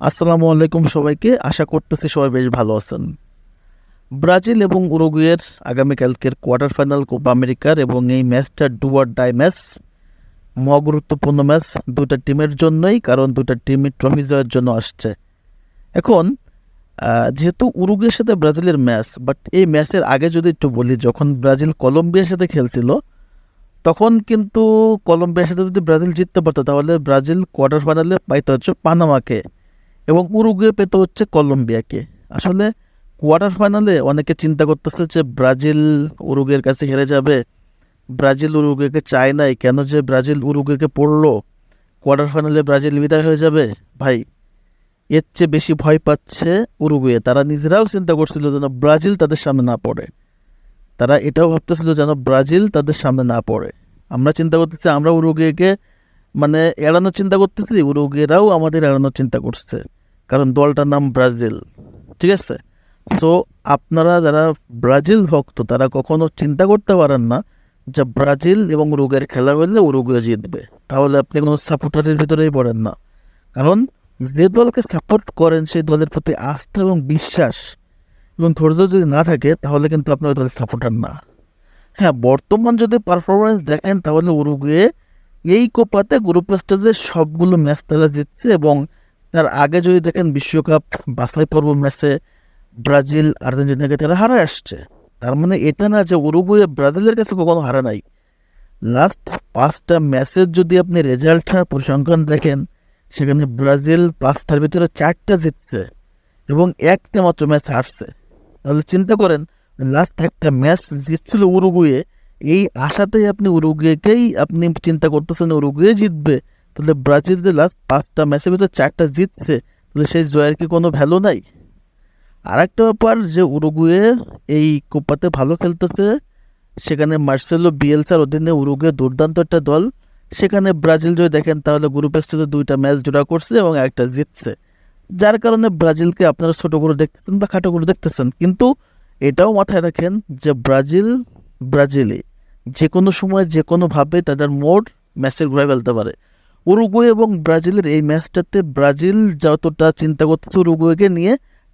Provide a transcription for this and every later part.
আসসালামু আলাইকুম সবাইকে। আশা করতেছি সবাই বেশ ভালো আছেন। ব্রাজিল এবং উরুগুয়ের আগামীকালকের কোয়ার্টার ফাইনাল কোপা আমেরিকার এবং এই ম্যাচটা ডুয়ার ডাই ম্যাচ, মহা গুরুত্বপূর্ণ ম্যাচ দুটা টিমের জন্যই, কারণ দুটা টিমই ট্রফি জয়ের জন্য আসছে। এখন যেহেতু উরুগুয়ের সাথে ব্রাজিলের ম্যাচ বাট এই ম্যাচের আগে যদি একটু বলি, যখন ব্রাজিল কলম্বিয়ার সাথে খেলছিল, তখন কিন্তু কলম্বিয়ার সাথে যদি ব্রাজিল জিততে পারতো, তাহলে ব্রাজিল কোয়ার্টার ফাইনালে পাইতে হচ্ছে পানামাকে। এবং উরুগুয়ে পেতে হচ্ছে কলম্বিয়াকে। আসলে কোয়ার্টার ফাইনালে অনেকে চিন্তা করতেছে যে ব্রাজিল উরুগুয়ের কাছে হেরে যাবে। ব্রাজিল উরুগুয়েকে চায় নাই। কেন যে ব্রাজিল উরুগুয়েকে পড়ল? কোয়ার্টার ফাইনালে ব্রাজিল বিদায় হয়ে যাবে? ভাই, এর চেয়ে বেশি ভয় পাচ্ছে উরুগুয়ে। তারা নিজেরাও চিন্তা করছিল যেন ব্রাজিল তাদের সামনে না পড়ে। তারা এটাও ভাবতেছিল যেন ব্রাজিল তাদের সামনে না পড়ে। আমরা চিন্তা করতেছি, আমরা উরুগুয়েকে মানে এড়ানোর চিন্তা করতেছি, উরুগুয়েরাও আমাদের এড়ানোর চিন্তা করছে। কারণ দলটার নাম ব্রাজিল, ঠিক আছে? তো আপনারা যারা ব্রাজিল ভক্ত, তারা কখনো চিন্তা করতে পারেন না যে ব্রাজিল এবং উরুগুয়ের খেলা হলে উরুগুয়ে জিতবে। তাহলে আপনি কোনো সাপোর্টারের ভিতরেই পড়েন না। কারণ যে দলকে সাপোর্ট করেন, সেই দলের প্রতি আস্থা এবং বিশ্বাস এবং ধৈর্য যদি না থাকে, তাহলে কিন্তু আপনার দলের সাপোর্টার না। হ্যাঁ বর্তমান যদি পারফরমেন্স দেখেন, তাহলে উরুগুয়ে এই কোপাতে গ্রুপ স্টেজে সবগুলো ম্যাচ তারা জিতছে এবং তার আগে যদি দেখেন বিশ্বকাপ বাছাই পর্ব ম্যাচে ব্রাজিল আর্জেন্টিনাকে তারা হারায় আসছে। তার মানে এটা না যে উরুগুয়ে ব্রাজিলের কাছে কখনো হারা নাই। লাস্ট পাঁচটা ম্যাচের যদি আপনি রেজাল্টটা পরিসংখ্যান দেখেন, সেখানে ব্রাজিল পাঁচটার ভিতরে চারটা জিতছে এবং একটা মাত্র ম্যাচ হারছে। তাহলে চিন্তা করেন লাস্ট একটা ম্যাচ জিতছিল উরুগুয়ে, এই আশাতেই আপনি উরুগুয়েকেই আপনি চিন্তা করতেছেন উরুগুয়ে জিতবে। তাহলে ব্রাজিল লাস্ট পাঁচটা ম্যাচের ভিতরে চারটা জিতছে, তাহলে সেই জয়ের কি কোনো ভ্যালু নাই? আর একটা ব্যাপার যে উরুগুয়ে এই কোপাতে ভালো খেলতেছে, সেখানে মার্সেলো বিএলসার অধীনে উরুগুয়ে দুর্দান্ত একটা দল, সেখানে ব্রাজিল যদি দেখেন তাহলে গ্রুপ স্টেজে দুইটা ম্যাচ জোড়া করছে এবং একটা জিতছে। যার কারণে ব্রাজিলকে আপনারা ছোটো করে দেখতেছেন বা খাটো করে দেখতেছেন, কিন্তু এটাও মাথায় রাখেন যে ব্রাজিল, ব্রাজিলে যে কোনো সময় যে কোনোভাবে তাদের মোড ম্যাচের ঘুরে ফেলতে পারে। উরুগুয়ে এবং ব্রাজিলের এই ম্যাচটাতে ব্রাজিল যতটা চিন্তা করতেছে উরুগুয়েকে নিয়ে,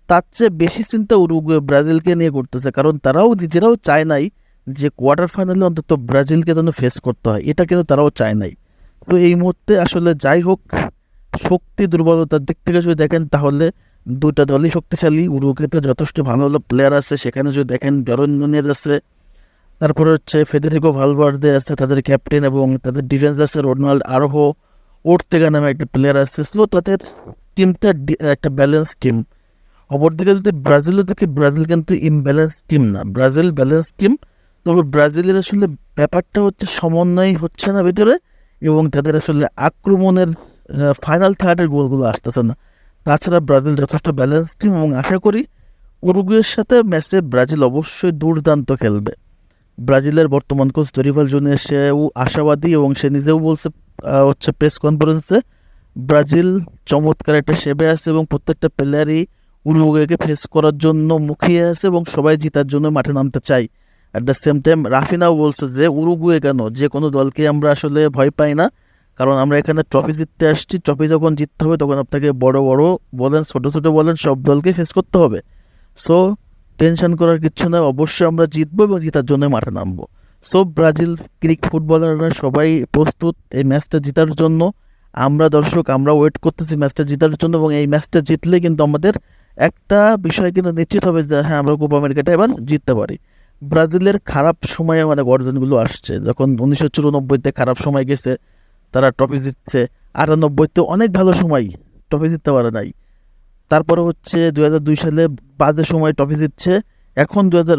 তার চেয়ে বেশি চিন্তা উরুগুয়ে ব্রাজিলকে নিয়ে করতেছে। কারণ তারাও নিজেরাও চায় নাই যে কোয়ার্টার ফাইনালে অন্তত ব্রাজিলকে যেন ফেস করতে হয়। এটা কিন্তু তারাও চায় নাই। তো এই মুহূর্তে আসলে যাই হোক, শক্তি দুর্বলতার দিক থেকে যদি দেখেন, তাহলে দুইটা দলই শক্তিশালী। উরুগুয়েতে যথেষ্ট ভালো ভালো প্লেয়ার আছে। সেখানে যদি দেখেন জরন নুনেজ আছে। তারপরে হচ্ছে ফেদেরিকো ভালভার্দে আছে, তাদের ক্যাপ্টেন এবং তাদের ডিফেন্স আছে রোনাল্ড আরোহো ওর্তেগা নামে একটা প্লেয়ার আছে। সো তাদের টিমটা একটা ব্যালেন্স টিম অপরদিকে যদি ব্রাজিলে, দেখি ব্রাজিল কিন্তু ইমব্যালেন্স টিম না। ব্রাজিল ব্যালেন্স টিম তবে ব্রাজিলের আসলে ব্যাপারটা হচ্ছে সমন্বয় হচ্ছে না ভিতরে এবং তাদের আসলে আক্রমণের ফাইনাল থার্ডের গোলগুলো আসতেছে না। তাছাড়া ব্রাজিল যথেষ্ট ব্যালেন্স টিম এবং আশা করি উরুগুয়ের সাথে ম্যাচে ব্রাজিল অবশ্যই দুর্দান্ত খেলবে। ব্রাজিলের বর্তমান কোচ দরিভাল জুনিয়র সেও আশাবাদী এবং সে নিজেও বলছে হচ্ছে প্রেস কনফারেন্সে ব্রাজিল চমৎকার একটা সেবে আছে এবং প্রত্যেকটা প্লেয়ারই উরুগুয়েকে ফেস করার জন্য মুখিয়ে আছে এবং সবাই জেতার জন্য মাঠে নামতে চাই অ্যাট দ্য সেম টাইম রাফিনাও বলছে যে, উরুগুয়ে কেন? যে কোনো দলকে আমরা আসলে ভয় পাই না। কারণ আমরা এখানে ট্রফি জিততে আসছি। ট্রফি যখন জিততে হবে, তখন আপনাকে বড় বড় বলেন, ছোটো ছোটো বলেন, সব দলকে ফেস করতে হবে। সো টেনশন করার কিছু না অবশ্যই আমরা জিতবো এবং জেতার জন্য মাঠে নামবো। সো ব্রাজিল ক্রিক ফুটবলাররা সবাই প্রস্তুত এই ম্যাচটা জেতার জন্য। আমরা দর্শক আমরা ওয়েট করতেছি ম্যাচটা জেতার জন্য এবং এই ম্যাচটা জিতলে কিন্তু আমাদের একটা বিষয় কিন্তু নিশ্চিত হবে যে হ্যাঁ আমরা কোপা আমেরিকাটা এবার জিততে পারি। ব্রাজিলের খারাপ সময়ে মানে গর্জনগুলো আসছে। যখন উনিশশো চুরানব্বইতে খারাপ সময় গেছে, তারা ট্রফি জিতছে। আটানব্বইতে অনেক ভালো সময় ট্রফি জিততে পারে নাই। তারপরে হচ্ছে দু হাজার দুই সালে বাজে সময় ট্রফি জিতছে। এখন দু হাজার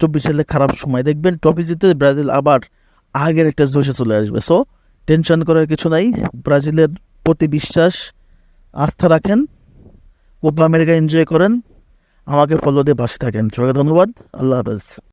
চব্বিশ সালে খারাপ সময়। দেখবেন ট্রফি জিতে ব্রাজিল আবার আগের একটা ধসে চলে আসবে। সো টেনশন করার কিছু নাই। ব্রাজিলের প্রতি বিশ্বাস, আস্থা রাখেন। কোপা আমেরিকা এনজয় করেন। আমাকে ফলো দিয়ে পাশে থাকেন। সবাইকে ধন্যবাদ। আল্লাহ হাফেজ।